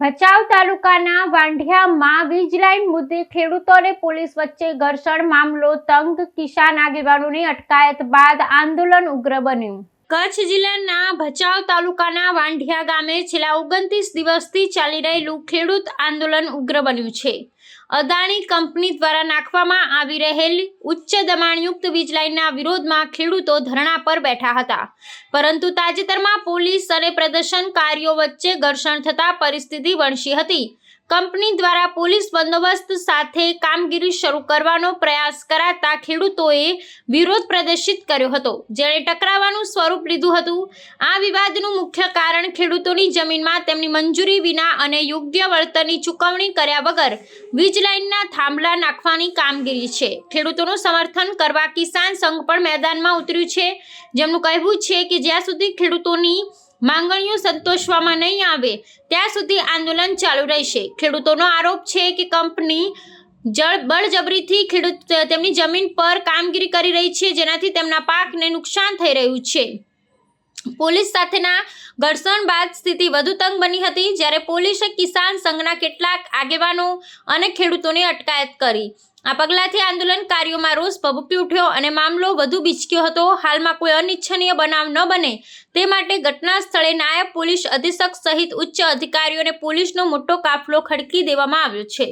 ભચાઉ તાલુકાના વાંઢિયામાં વીજ લાઇન મુદ્દે ખેડૂતો અને પોલીસ વચ્ચે ઘર્ષણ મામલો તંગ. કિસાન આગેવાનોની અટકાયત બાદ આંદોલન ઉગ્ર બન્યું. કચ્છ જિલ્લાના ભચાઉ તાલુકાના વાંઢિયા ગામે છેલ્લા ઓગણત્રીસ દિવસથી ચાલી રહેલું ખેડૂત આંદોલન ઉગ્ર બન્યું છે. અદાણી કંપની દ્વારા નાખવામાં આવી રહેલી ઉચ્ચ દબાણયુક્ત વીજ લાઇનના વિરોધમાં ખેડૂતો ધરણા પર બેઠા હતા. પરંતુ તાજેતરમાં પોલીસ અને પ્રદર્શનકારીઓ વચ્ચે ઘર્ષણ થતા પરિસ્થિતિ વણસી હતી. કંપની દ્વારા પોલીસ બંદોબસ્ત સાથે કામગીરી શરૂ કરવાનો પ્રયાસ કરાતા ખેડૂતોએ વિરોધ પ્રદર્શિત કર્યો હતો. જેણે ટકરાવાનું સ્વરૂપ લીધું હતું. આ વિવાદનું મુખ્ય કારણ ખેડૂતોની જમીનમાં તેમની મંજૂરી વિના અને યોગ્ય વળતરની ચૂકવણી કર્યા વગર વીજ લાઇનના થાંભલા નાખવાની કામગીરી છે. ખેડૂતોનું સમર્થન કરવા કિસાન સંઘ પણ મેદાનમાં ઉતર્યું છે. જેમનું કહેવું છે કે જ્યાં સુધી ખેડૂતોની માંગણીઓ સંતોષવામાં નહીં આવે, ત્યાં સુધી આંદોલન ચાલુ રહેશે. ખેડૂતોનો આરોપ છે કે કંપની જળ બળજબરીથી ખેડૂત, તેમની જમીન પર કામગીરી કરી રહી છે, જેનાથી તેમના પાકને નુકસાન થઈ રહ્યું છે. પોલીસ સાથેના ઘર્ષણ બાદ સ્થિતિ વધુ તંગ બની હતી, જ્યારે પોલીસે કિસાન સંઘના કેટલાક આગેવાનો અને ખેડૂતોની અટકાયત કરી. આ પગલાંથી આંદોલનકારીઓમાં રોષ ભભૂકી ઉઠ્યો અને મામલો વધુ બીચક્યો હતો. હાલમાં કોઈ અનિચ્છનીય બનાવ ન બને તે માટે ઘટના સ્થળે નાયબ પોલીસ અધિક્ષક સહિત ઉચ્ચ અધિકારીઓને પોલીસનો મોટો કાફલો ખડકી દેવામાં આવ્યો છે.